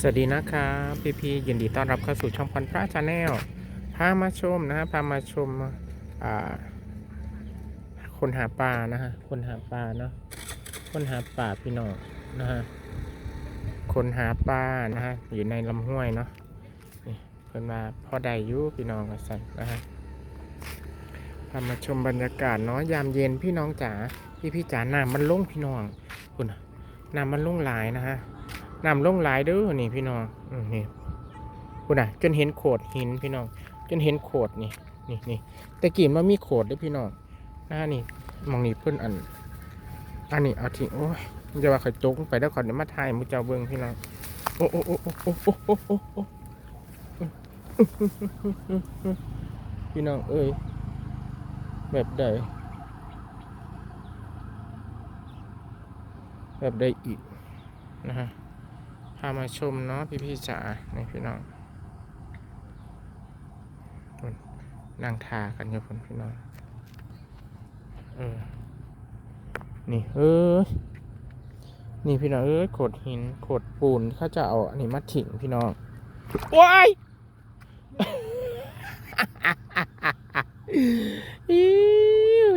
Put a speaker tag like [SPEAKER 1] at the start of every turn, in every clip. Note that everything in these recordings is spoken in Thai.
[SPEAKER 1] สวัสดีนะครับพี่พียินดีต้อนรับเข้าสู่ช่องพันพระชาแนลพามาชมนะฮะพามาชมคนหาปลานะฮะคนหาปลาเนาะคนหาปลาพี่น้องนะฮะคนหาปลานะฮะอยู่ในลำห้วยเนาะนี่เพิ่นมาพ่อได้ยู่พี่น้องกันสันนะฮะพามาชมบรรยากาศเนาะยามเย็นพี่น้องจ๋าพี่พี่จ๋าน้ำมันลุ่งพี่น้องคุณน้ำมันลงหลายนะฮะ น้ำลงหลายเด้อนี่พี่น้องอนี่คุณอะจนเห็นโขดหินพี่น้อง จนเห็นโขดนี่นี่นี่แต่กี้มันมีโขดด้วยพี่น้องหน้านี่มองนี่เพิ่นอัน อันนี้เอาทิ้งโอ้ยจะว่าเขาจกไปแล้วขอเดี๋ยวมาถ่ายมุเจ้าเบิ้งพี่น้องโอ้โอ้โอ้โอ้โอ้โอ้โอ้โอ้โอ้พี่น้องเอ้ยแบบใดแบบใดอีกนะฮะ พามาชมเนาะพี่พี่จ๋าในพี่น้องนนั่งทากันอยู่พุ่นพี่น้อง เออ นี่เอ้ยนี่พี่น้องเอ้ยขดหินขดปูนเขาจะเอาอันนี้มาถิ่งพี่น้องว้าย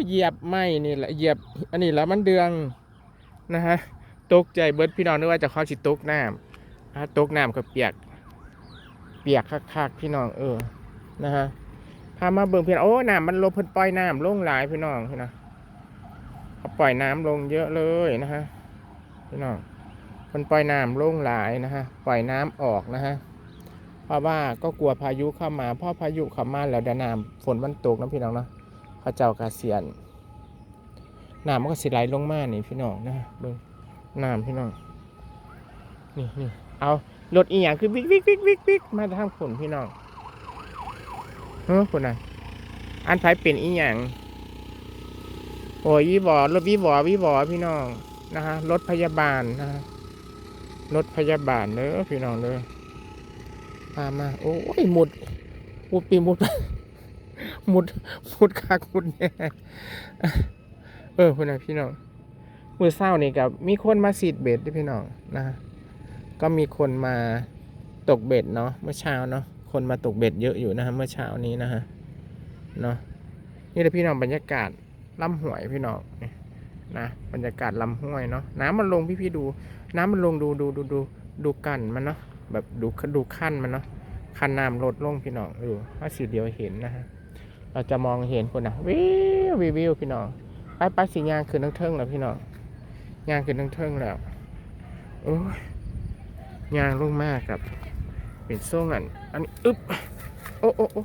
[SPEAKER 1] เหยียบไหมนี่แหละเหยียบ อันนี้แล้วมันเดืองนะฮะตกใจเบิร์ดพี่น้องนึกว่าจะเข้าสิตกน้ำ ถ้าตกน้ำก็เปียก เปียกคักๆพี่น้องเออ นะฮะ พามาเบิ่งพี่น้องโอ้น้ำมันลงเพิ่นปล่อยน้ำลงหลายพี่น้องพี่น้องเขาปล่อยน้ำลงเยอะเลยนะฮะพี่น้องเพิ่นปล่อยน้ำลงหลายนะฮะ ปล่อยน้ำออกนะฮะ เพราะว่าก็กลัวพายุเข้ามาเพราะพายุเข้ามาแล้วดี๋ยวน้ำฝนมันตกนะพี่น้องเนาะเขาเจ้ากาเสียนน้ำมันก็สิไหลลงมานี่พี่น้องนะฮะเบิ่งน้ำพี่น้องนี่นี่ เอารถอีหยังคือวิกวิกวิกวิกวิกมาทางผลพี่น้องเฮ้ยคนน่ะอันไผเป็นอีหยังโอ้ยวิบอรถวิบอวิบอพี่น้องนะฮะรถพยาบาลนะฮะรถพยาบาลเด้อพี่น้องเด้อพามา โอ้ยหมุดมุดปีหมุดมุดมุดคักมุดแน่เออคนน่ะพี่น้องมือเศร้านี่กับมีคนมาสีดเบ็ดด้วยพี่น้องนะะ ก็มีคนมาตกเบ็ดเนาะเมื่อเช้าเนาะคนมาตกเบ็ดเยอะอยู่นะฮะเมื่อเช้านี้นะฮะเนาะนี่แหละพี่น้องบรรยากาศลำห้วยพี่น้องนี่นะบรรยากาศลำห้วยเนาะน้ำมันลงพี่พี่ดู น้ำมันลงดูดูดูดูดูกันมันเนาะแบบดูดูขั้นมันเนาะขั้นน้ำลดลงพี่น้องเออถ้าสีเดียวเห็นนะฮะเราจะมองเห็นคนนะวิววิววิวพี่น้องไปไปสียางคืนทั้งเทิงแล้วพี่น้องยางขึ้นทั้งเทิงแล้วโอ้ย ยางลงมากครับ เป็นโซ่งันอันนี้อึ๊บโอ้โอ้โอ้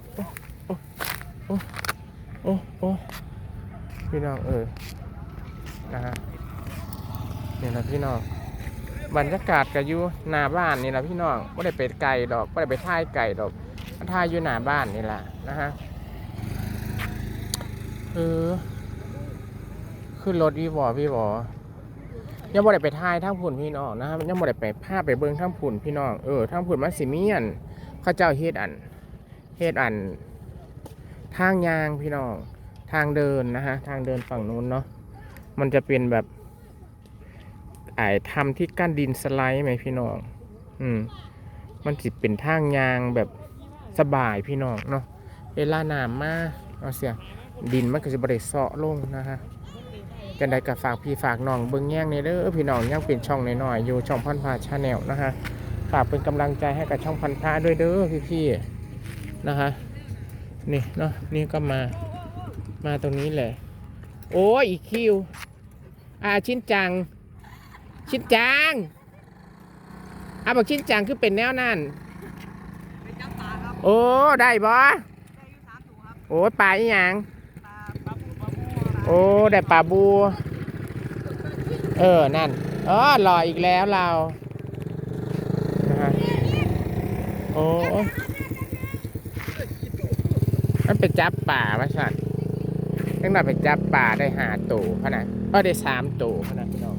[SPEAKER 1] โอ้โอ้โอ้โอ้พี่น้องเออนะฮะเนี่แหละพี่น้องบรรยากาศก็อยู่หน้าบ้านนี่แหละพี่น้องไม่ได้ไปไก่ดอกไม่ได้ไปท่ายไก่ดอกท่ายอยู่หน้าบ้านนี่แหละนะฮะเออขึ้นรถวีวอวีวอ ยังบ่ได้ไปถ่ายทางผุ่นพี่น้องนะครับยังบ่ได้ไปภาพไปเบิ่งทางผุ่นพี่น้องเออทางผุ่นมันสิมีอันเขาเจ้าเฮ็ดอันเฮ็ดอัน ทางยางพี่น้องทางเดินนะฮะทางเดินฝั่งนู้นเนาะมันจะเป็นแบบไอ้ทำที่กั้นดินสไลด์ไหมพี่น้อง อืม มันสิเป็นทางยางแบบสบายพี่น้องเนาะเวลาน้ำมาเอาเสียดินมันก็จะบ่ได้เซาะลงนะฮะ กันได้กับฝากพี่ฝากน้องเบิ้งแย่งในเด้อพี่น้องยังเป็นช่องน้อยๆอยู่ช่องพันพาชาแนลนะฮะฝากเป็นกำลังใจให้กับช่องพันพาด้วยเด้อพี่ๆนะฮะนี่เนาะนี่ก็มามาตรงนี้แหละโอ้ยอีคิวอ่าชิ้นจัง ชิ้นจังอะบอกชิ้นจังคือเป็นแนวนั่นโอ้ได้บ่โอ้ยปลาอีหยัง โอ้ ได้ปลาบู เออ นั่นอ๋อรออีกแล้วเรานะฮะโอ้มันไปจับป่าวะสันตั้งแต่ไปจับป่าได้หาตัวขนาดก็ได้สามตัวขนาดพี่น้อง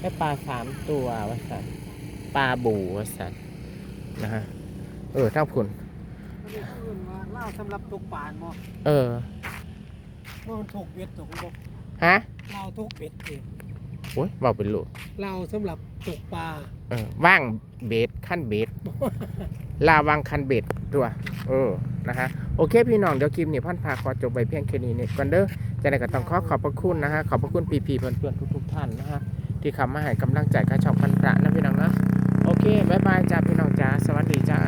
[SPEAKER 1] ได้ปลาสามตัววะสันปลาบูวะสันนะฮะ เออเท่าคุณ
[SPEAKER 2] เล่าสำหรับตกปลาบ่
[SPEAKER 1] เออ
[SPEAKER 2] เมื่อมันถูกเบ็ดตกบ่
[SPEAKER 1] ฮะ
[SPEAKER 2] เล่าถูกเบ็ดเอง
[SPEAKER 1] โอ้ยเบาเป็นลูก
[SPEAKER 2] ลาวสำหรับตกปลา
[SPEAKER 1] เออว่างเบสขั้นเบส ลาวางคันเบสตัวเออนะฮะโอเคพี่น้องเดี๋ยวคลิปนี้พันพาขอจบไปเพียงแค่นี้เนี่ยก่อนเด้อจะได้ก็ต้องขอขอบพระคุณนะฮะขอบพระคุณพี่พี่ๆเพื่อนๆทุกๆท่านนะฮะที่เข้ามาให้กำลังใจกับช่องพันพระนะพี่น้องนะโอเคบายบายจ้าพี่น้องจ้าสวัสดีจ้า